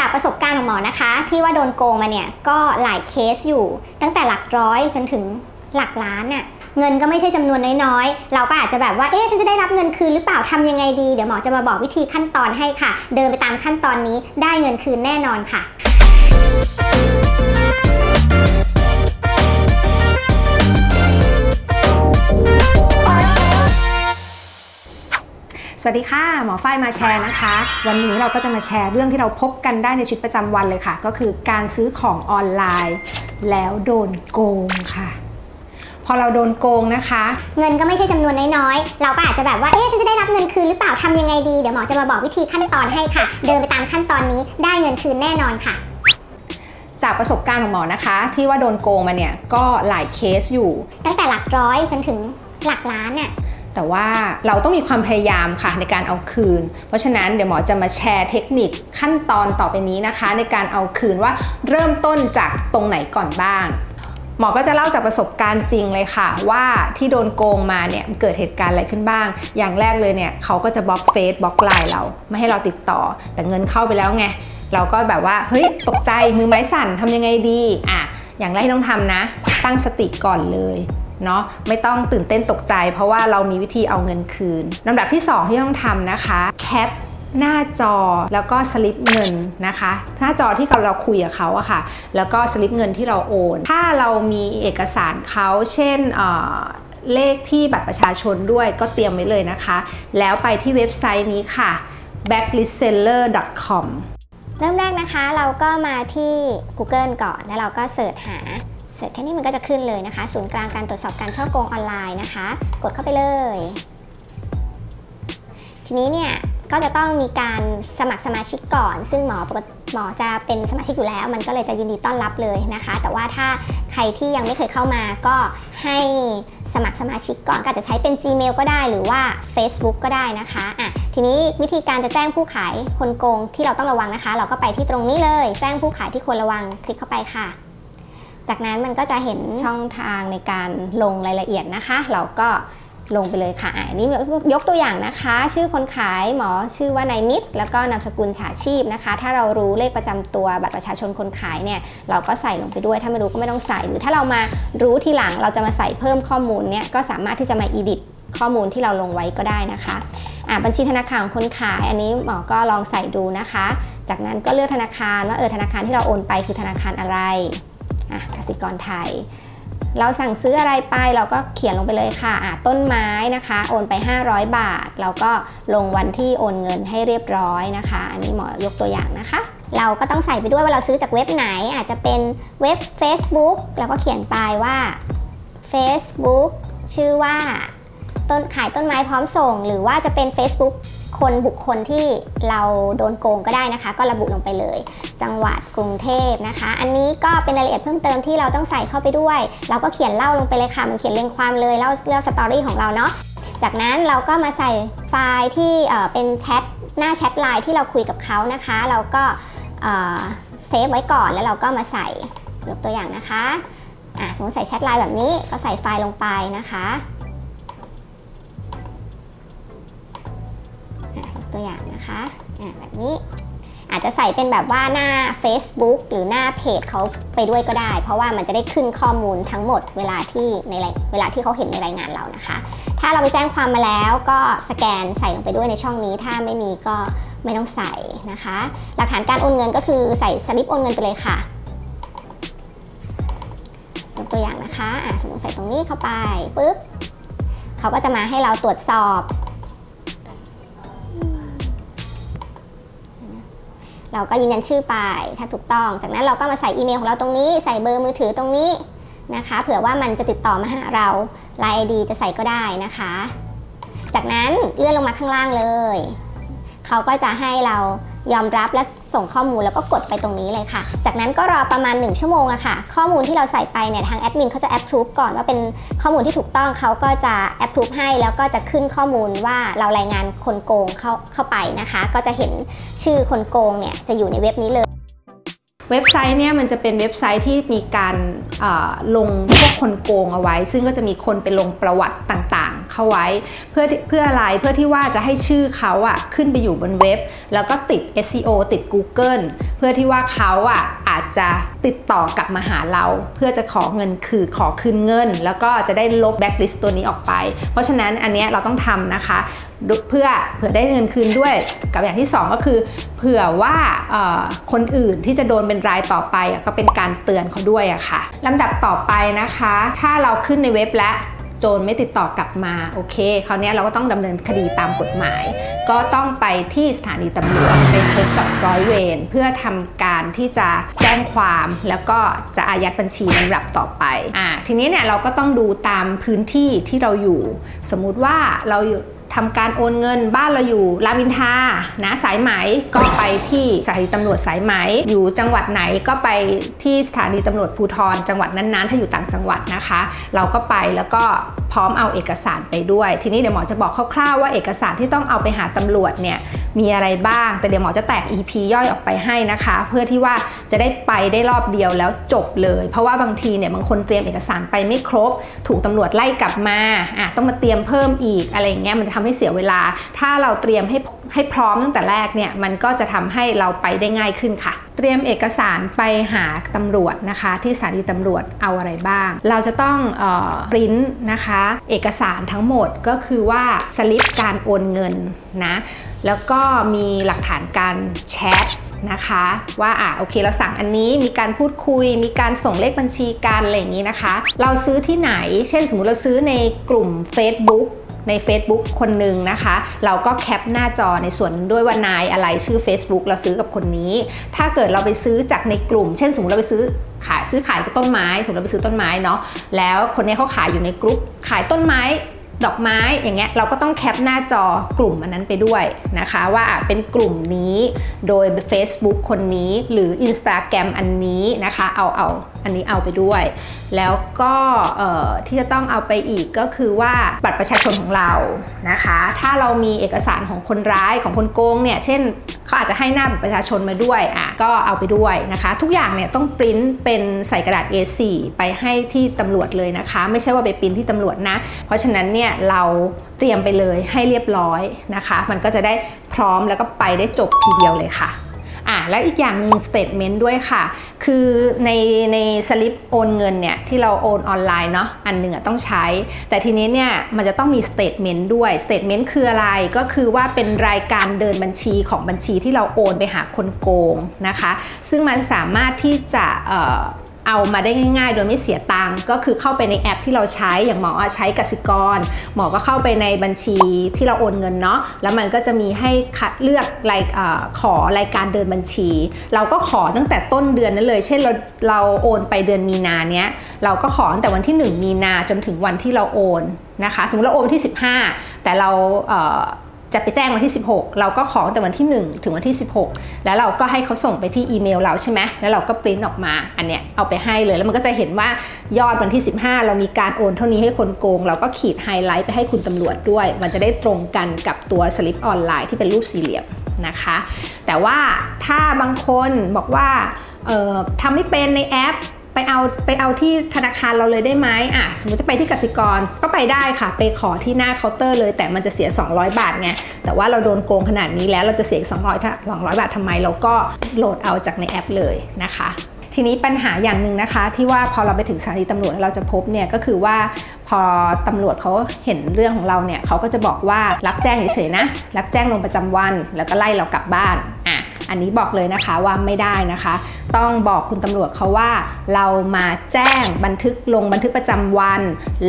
จากประสบการณ์ของหมอนะคะ ที่ว่าโดนโกงมาเนี่ยก็หลายเคสอยู่ ตั้งแต่หลักร้อยจนถึงหลักล้านน่ะเงินก็ไม่ใช่จำนวนน้อยๆ เราก็อาจจะแบบว่า เอ๊ะ ฉันจะได้รับเงินคืนหรือเปล่าทำยังไงดี เดี๋ยวหมอจะมาบอกวิธีขั้นตอนให้ค่ะ เดินไปตามขั้นตอนนี้ได้เงินคืนแน่นอนค่ะ สวัสดีค่ะ หมอฝ้ายมาแชร์นะคะ วันนี้เราก็จะมาแชร์เรื่องที่เราพบกันได้ในชีวิตประจำวันเลยค่ะ ก็คือการซื้อของออนไลน์ แล้วโดนโกงค่ะ พอเราโดนโกงนะคะ เงินก็ไม่ใช่จำนวนน้อยๆ เราก็อาจจะแบบว่า เอ๊ะฉันจะได้รับเงินคืนหรือเปล่าทำยังไงดี เดี๋ยวหมอจะมาบอกวิธีขั้นตอนให้ค่ะ เดินไปตามขั้นตอนนี้ได้เงินคืนแน่นอนค่ะจากประสบการณ์ของหมอนะคะ ที่ว่าโดนโกงมาเนี่ยก็หลายเคสอยู่ ตั้งแต่หลักร้อยจนถึงหลักล้านน่ะ แต่ว่าเราต้องมีความพยายามค่ะในการเอาคืน เพราะฉะนั้นเดี๋ยวหมอจะมาแชร์เทคนิคขั้นตอนต่อไปนี้นะคะ ในการเอาคืนว่าเริ่มต้นจากตรงไหนก่อนบ้าง หมอก็จะเล่าจากประสบการณ์จริงเลยค่ะ ว่าที่โดนโกงมาเนี่ยเกิดเหตุการณ์อะไรขึ้นบ้าง อย่างแรกเลยเนี่ยเขาก็จะบล็อกเฟซบล็อกไลน์เราไม่ให้เราติดต่อ แต่เงินเข้าไปแล้วไงเราก็แบบว่าเฮ้ยตกใจมือไม้สั่นทำยังไงดีอะอย่างแรกที่ต้องทำนะ ตั้งสติก่อนเลย เนาะไม่ต้องตื่นเต้นตกใจ เพราะว่าเรามีวิธีเอาเงินคืนลำดับที่ 2 ที่ต้องทำนะคะแคปหน้าจอแล้วก็สลิปเงินนะคะ หน้าจอที่เราคุยกับเขาอะค่ะ แล้วก็สลิปเงินที่เราโอน ถ้าเรามีเอกสารเขาเช่นเลขที่บัตรประชาชนด้วยก็เตรียมไว้เลยนะคะ แล้วไปที่เว็บไซต์นี้ค่ะ backlistseller.com เริ่มแรกนะคะเราก็มาที่ Google ก่อน แล้วเราก็เสิร์ชหา เสร์ชแค่นี้มันก็จะขึ้นเลยนะคะ ศูนย์กลางการตรวจสอบการช่อโกงออนไลน์นะคะ กดเข้าไปเลย ทีนี้เนี่ยก็จะต้องมีการสมัครสมาชิกก่อน ซึ่งหมอปกติหมอจะเป็นสมาชิกอยู่แล้ว มันก็เลยจะยินดีต้อนรับเลยนะคะ แต่ว่าถ้าใครที่ยังไม่เคยเข้ามาก็ให้สมัครสมาชิกก่อน ก็อาจจะใช้เป็น Gmail ก็ได้หรือว่า Facebook ก็ได้นะคะอะทีนี้วิธีการจะแจ้งผู้ขายคนโกงที่เราต้องระวังนะคะ เราก็ไปที่ตรงนี้เลย แจ้งผู้ขายที่ควรระวังคลิกเข้าไปค่ะ จากนั้นมันก็จะเห็นช่องทางในการลงรายละเอียดนะคะ เราก็ลงไปเลยค่ะอันนี้ยกตัวอย่างนะคะ ชื่อคนขายหมอชื่อว่านายมิตร แล้วก็นามสกุลฉาชีพนะคะ ถ้าเรารู้เลขประจำตัวบัตรประชาชนคนขายเนี่ยเราก็ใส่ลงไปด้วย ถ้าไม่รู้ก็ไม่ต้องใส่หรือถ้าเรามารู้ทีหลังเราจะมาใส่เพิ่มข้อมูลเนี่ยก็สามารถที่จะมา edit ข้อมูลที่เราลงไว้ก็ได้นะคะะบัญชีธนาคารของคนขายอันนี้หมอก็ลองใส่ดูนะคะ จากนั้นก็เลือกธนาคารว่าเออธนาคารที่เราโอนไปคือธนาคารอะไร อะกสิกรไทย เราสั่งซื้ออะไรไปเราก็เขียนลงไปเลยค่ะะต้นไม้นะคะ โอนไป 500 บาท เราก็ลงวันที่โอนเงินให้เรียบร้อยนะคะ อันนี้หมอยกตัวอย่างนะคะเราก็ต้องใส่ไปด้วยว่าเราซื้อจากเว็บไหนอาจจะเป็นเว็บ Facebook แล้วก็เขียนไปว่า Facebook ชื่อว่าต้นขายต้นไม้พร้อมส่ง หรือว่าจะเป็น Facebook คนบุคคลที่เราโดนโกงก็ได้นะคะ ก็ระบุลงไปเลย จังหวัดกรุงเทพนะคะ อันนี้ก็เป็นรายละเอียดเพิ่มเติมที่เราต้องใส่เข้าไปด้วย เราก็เขียนเล่าลงไปเลยค่ะมันเขียนเรียงความเลยเล่าเล่าสตอรี่ของเราเนาะจากนั้นเราก็มาใส่ไฟล์ที่เป็นแชทหน้าแชทไลน์ที่เราคุยกับเขานะคะ เราก็เอ่อเซฟไว้ก่อนแล้วเราก็มาใส่ยกตัวอย่างนะคะอะสมมติใส่แชทไลน์แบบนี้ก็ใส่ไฟล์ลงไปนะคะ ตัวอย่างนะคะแบบนี้อาจจะใส่เป็นแบบว่าหน้า Facebook หรือหน้าเพจเขาไปด้วยก็ได้ เพราะว่ามันจะได้ขึ้นข้อมูลทั้งหมดเวลาที่ในเวลาที่เขาเห็นในรายงานเรานะคะ ถ้าเราไปแจ้งความมาแล้วก็สแกนใส่ลงไปด้วยในช่องนี้ ถ้าไม่มีก็ไม่ต้องใส่นะคะ หลักฐานการโอนเงินก็คือใส่สลิปโอนเงินไปเลยค่ะยกตัวอย่างนะคะะสมมติใส่ตรงนี้เข้าไปปุ๊บเขาก็จะมาให้เราตรวจสอบ เราก็ยืนยันชื่อไปถ้าถูกต้อง จากนั้นเราก็มาใส่อีเมลของเราตรงนี้ ใส่เบอร์มือถือตรงนี้นะคะ เผื่อว่ามันจะติดต่อมาหาเราไลน์ ID จะใส่ก็ได้นะคะ จากนั้นเลื่อนลงมาข้างล่างเลย เขาก็จะให้เรายอมรับและ ส่งข้อมูลแล้วก็กดไปตรงนี้เลยค่ะ จากนั้นก็รอประมาณ 1 ชั่วโมงอะค่ะ ข้อมูลที่เราใส่ไปเนี่ยทางแอดมินเขาจะ approve ก่อนว่าเป็นข้อมูลที่ถูกต้องเขาก็จะ approve ให้แล้วก็จะขึ้นข้อมูลว่าเรารายงานคนโกงเข้าเข้าไปนะคะ ก็จะเห็นชื่อคนโกงเนี่ยจะอยู่ในเว็บนี้เลยเว็บไซต์เนี่ยมันจะเป็นเว็บไซต์ที่มีการลงพวกคนโกงเอาไว้ ซึ่งก็จะมีคนไปลงประวัติต่าง เข้าไว้ เพื่อเพื่ออะไรเพื่อที่ว่าจะให้ชื่อเขาอะขึ้นไปอยู่บนเว็บ แล้วก็ติด SEO ติด Google เพื่อที่ว่าเขาอะอาจจะติดต่อกลับมาหาเรา เพื่อจะขอเงินคือขอคืนเงิน แล้วก็จะได้ลบแบ็กลิสต์ตัวนี้ออกไป เพราะฉะนั้นอันนี้เราต้องทำนะคะเพื่อเผื่อได้เงินคืนด้วยกับอย่างที่ 2 ก็คือ เผื่อว่าคนอื่นที่จะโดนเป็นรายต่อไปก็เป็นการเตือนเขาด้วยอะค่ะลำดับต่อไปนะคะ ถ้าเราขึ้นในเว็บและโจรไม่ติดต่อกลับมาโอเคคราวเนี้ยเราก็ต้องดำเนินคดีตามกฎหมาย ก็ต้องไปที่สถานีตำรวจไปพบกับร้อยเวรเพื่อทำการที่จะแจ้งความแล้วก็จะอายัดบัญชีลำดับต่อไปอ่าทีนี้เนี่ยเราก็ต้องดูตามพื้นที่ที่เราอยู่ สมมุติว่าเราอยู่ ทำการโอนเงินบ้านเราอยู่รามอินทานะสายไหมก็ไปที่สถานีตำรวจสายไหม อยู่จังหวัดไหนก็ไปที่สถานีตำรวจภูธรจังหวัดนั้นๆ ถ้าอยู่ต่างจังหวัดนะคะ เราก็ไปแล้วก็พร้อมเอาเอกสารไปด้วย ทีนี้เดี๋ยวหมอจะบอกคร่าวๆว่าเอกสารที่ต้องเอาไปหาตำรวจเนี่ย มีอะไรบ้าง แต่เดี๋ยวหมอจะแตก EP ย่อยออกไปให้นะคะ เพื่อที่ว่าจะได้ไปได้รอบเดียวแล้วจบเลย เพราะว่าบางทีเนี่ยบางคนเตรียมเอกสารไปไม่ครบ ถูกตำรวจไล่กลับมาอะต้องมาเตรียมเพิ่มอีกอะไรอย่างเงี้ยมันจะทำให้เสียเวลา ถ้าเราเตรียมให้ ให้พร้อมตั้งแต่แรกเนี่ยมันก็จะทำให้เราไปได้ง่ายขึ้นค่ะ เตรียมเอกสารไปหาตำรวจนะคะ ที่สถานีตำรวจเอาอะไรบ้าง เราจะต้องออปริ้นนะคะ เอกสารทั้งหมดก็คือว่าสลิปการโอนเงินนะแล้วก็มีหลักฐานการแชทนะคะว่าอะโอเคเราสั่งอันนี้มีการพูดคุย มีการส่งเลขบัญชีกันอะไรอย่างนี้นะคะ เราซื้อที่ไหน เช่นสมมุติเราซื้อในกลุ่ม Facebook ใน Facebook คนหนึ่งนะคะ เราก็แคปหน้าจอในส่วนด้วยว่านายอะไรชื่อ Facebook เราซื้อกับคนนี้ ถ้าเกิดเราไปซื้อจากในกลุ่ม เช่นสมมติเราไปซื้อขายซื้อขายต้นไม้สมมติเราไปซื้อต้นไม้เนาะแล้วคนนี้เขาขายอยู่ในกลุ่มขายต้นไม้ ดอกไม้อย่างเงี้ยเราก็ต้องแคปหน้าจอกลุ่มอันนั้นไปด้วยนะคะ ว่าเป็นกลุ่มนี้โดย Facebook คนนี้หรือ Instagram อันนี้นะคะเอาเอาอันนี้เอาไปด้วย แล้วก็ที่จะต้องเอาไปอีกก็คือว่าบัตรประชาชนของเรานะคะ ถ้าเรามีเอกสารของคนร้ายของคนโกงเนี่ยเช่นเขาอาจจะให้หน้าบัตรประชาชนมาด้วยอะก็เอาไปด้วยนะคะ ทุกอย่างเนี่ยต้องปริ้นเป็นใส่กระดาษ A4 ไปให้ที่ตำรวจเลยนะคะ ไม่ใช่ว่าไปปริ้นที่ตำรวจนะ เพราะฉะนั้นเนี่ยเราเตรียมไปเลยให้เรียบร้อยนะคะ มันก็จะได้พร้อมแล้วก็ไปได้จบทีเดียวเลยค่ะอะแล้วอีกอย่างหนึ่ง statement ด้วยค่ะ คือในในสลิปโอนเงินเนี่ยที่เราโอนออนไลน์เนาะอันหนึ่งอะต้องใช้ แต่ทีนี้เนี่ยมันจะต้องมี statement ด้วย statement คืออะไรก็คือว่าเป็นรายการเดินบัญชีของบัญชีที่เราโอนไปหาคนโกงนะคะ ซึ่งมันสามารถที่จะ เอามาได้ง่ายๆ โดยไม่เสียตังค์ก็คือเข้าไปในแอปที่เราใช้อย่างหมออะใช้กสิกร หมอก็เข้าไปในบัญชีที่เราโอนเงินเนาะแล้วมันก็จะมีให้คัดเลือกรายอขอรายการเดินบัญชี เราก็ขอตั้งแต่ต้นเดือนนั้นเลย เช่นเราเราโอนไปเดือนมีนาเนี้ยเราก็ขอตั้งแต่วันที่ 1 มีนาจนถึงวันที่เราโอนนะคะสมมติเราโอนที่ 15 แต่เราเอ่อ จะไปแจ้งวันที่ 16 เราก็ของแต่วันที่ 1 ถึงวันที่ 16 แล้วเราก็ให้เขาส่งไปที่อีเมลเราใช่ไหมแล้วเราก็ปริ้นออกมาอันเนี้ยเอาไปให้เลยแล้วมันก็จะเห็นว่ายอดวันที่ 15 เรามีการโอนเท่านี้ให้คนโกง เราก็ขีดไฮไลท์ไปให้คุณตำรวจด้วย มันจะได้ตรงกันกับตัวสลิปออนไลน์ที่เป็นรูปสี่เหลี่ยมนะคะ แต่ว่าถ้าบางคนบอกว่าทำไม่เป็นในแอป ไปเอาไปเอาที่ธนาคารเราเลยได้ไหมอะสมมติจะไปที่กสิกรก็ไปได้ค่ะ ไปขอที่หน้าเคาน์เตอร์เลยแต่มันจะเสีย 200 บาทไงแต่ว่าเราโดนโกงขนาดนี้แล้วเราจะเสียอีก200ถ้า200 บาททำไมเราก็โหลดเอาจากในแอปเลยนะคะ ทีนี้ปัญหาอย่างหนึ่งนะคะ ที่ว่าพอเราไปถึงสถานีตำรวจเราจะพบเนี่ยก็คือว่าพอตำรวจเขาเห็นเรื่องของเราเนี่ยเขาก็จะบอกว่ารับแจ้งเฉยๆนะ รับแจ้งลงประจำวัน แล้วก็ไล่เรากลับบ้านอะอันนี้บอกเลยนะคะว่าไม่ได้นะคะ ต้องบอกคุณตำรวจเขาว่า เรามาแจ้งบันทึกลงบันทึกประจำวัน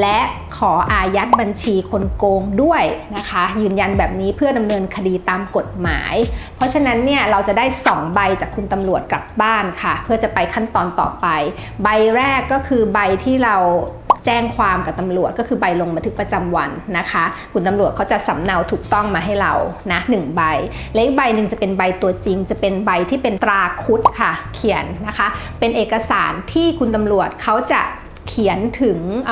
และ ขออายัดบัญชีคนโกงด้วยนะคะ ยืนยันแบบนี้เพื่อดำเนินคดีตามกฎหมาย เพราะฉะนั้นเนี่ยเราจะได้ 2 ใบจากคุณตำรวจกลับบ้านค่ะ เพื่อจะไปขั้นตอนต่อไป ใบแรกก็คือใบที่เราแจ้งความกับตำรวจก็คือใบลงบันทึกประจำวันนะคะ คุณตำรวจเขาจะสำเนาถูกต้องมาให้เรานะหนึ่งใบและอีกใบหนึ่งจะเป็นใบตัวจริง จะเป็นใบที่เป็นตราคุดค่ะ เขียนนะคะ เป็นเอกสารที่คุณตำรวจเขาจะ เขียนถึงเ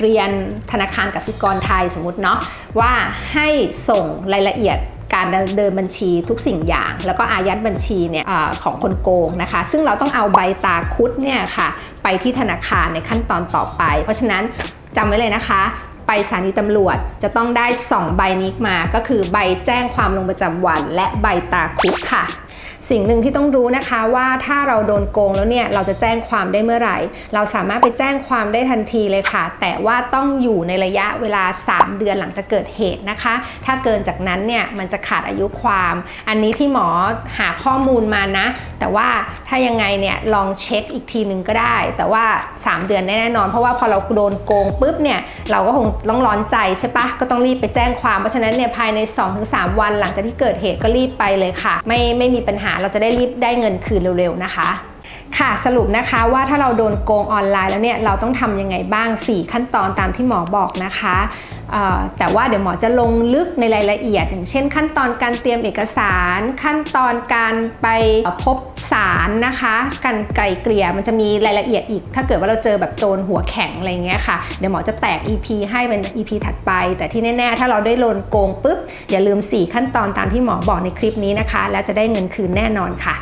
เรียนธนาคารกสิกรไทยสมมติเนาะว่าให้ส่งรายละเอียดการเดินบัญชีทุกสิ่งอย่าง แล้วก็อายัดบัญชีเนี่ยอของคนโกงนะคะ ซึ่งเราต้องเอาใบตาคุดเนี่ยค่ะไปที่ธนาคารในขั้นตอนต่อไป เพราะฉะนั้นจำไว้เลยนะคะ ไปสถานีตำรวจจะต้องได้ 2 ใบนี้มาก็คือใบแจ้งความลงประจำวัน และใบตาคุดค่ะ สิ่งหนึ่งที่ต้องรู้นะคะว่าถ้าเราโดนโกงแล้วเนี่ยเราจะแจ้งความได้เมื่อไหร่ เราสามารถไปแจ้งความได้ทันทีเลยค่ะ แต่ว่าต้องอยู่ในระยะเวลา 3 เดือนหลังจากเกิดเหตุนะคะ ถ้าเกินจากนั้นเนี่ยมันจะขาดอายุความ อันนี้ที่หมอหาข้อมูลมานะ แต่ว่าถ้ายังไงเนี่ยลองเช็คอีกทีนึงก็ได้ แต่ว่า 3 เดือนแน่นอน เพราะว่าพอเราโดนโกงปุ๊บเนี่ยเราก็คงต้องร้อนใจใช่ปะก็ต้องรีบไปแจ้งความเพราะฉะนั้นเนี่ยภายใน 2-3 วันหลังจากที่เกิดเหตุก็รีบไปเลยค่ะ ไม่ไม่มีปัญหาเราจะได้รีบได้เงินคืนเร็วๆนะคะ ค่ะสรุปนะคะว่าถ้าเราโดนโกงออนไลน์แล้วเนี่ยเราต้องทำยังไงบ้าง 4 ขั้นตอนตามที่หมอบอกนะคะ แต่ว่าเดี๋ยวหมอจะลงลึกในรายละเอียด อย่างเช่น ขั้นตอนการเตรียมเอกสาร ขั้นตอนการไปพบศาลนะคะการไกลเกลี่ยมันจะมีรายละเอียดอีก ถ้าเกิดว่าเราเจอแบบโจรหัวแข็งอะไรเงี้ยค่ะเดี๋ยวหมอจะแตก EP ให้เป็น EP ถัดไป แต่ที่แน่ๆ ถ้าเราได้โดนโกงปุ๊บอย่าลืม 4 ขั้นตอนตามที่หมอบอกในคลิปนี้นะคะ แล้วจะได้เงินคืนแน่นอนค่ะ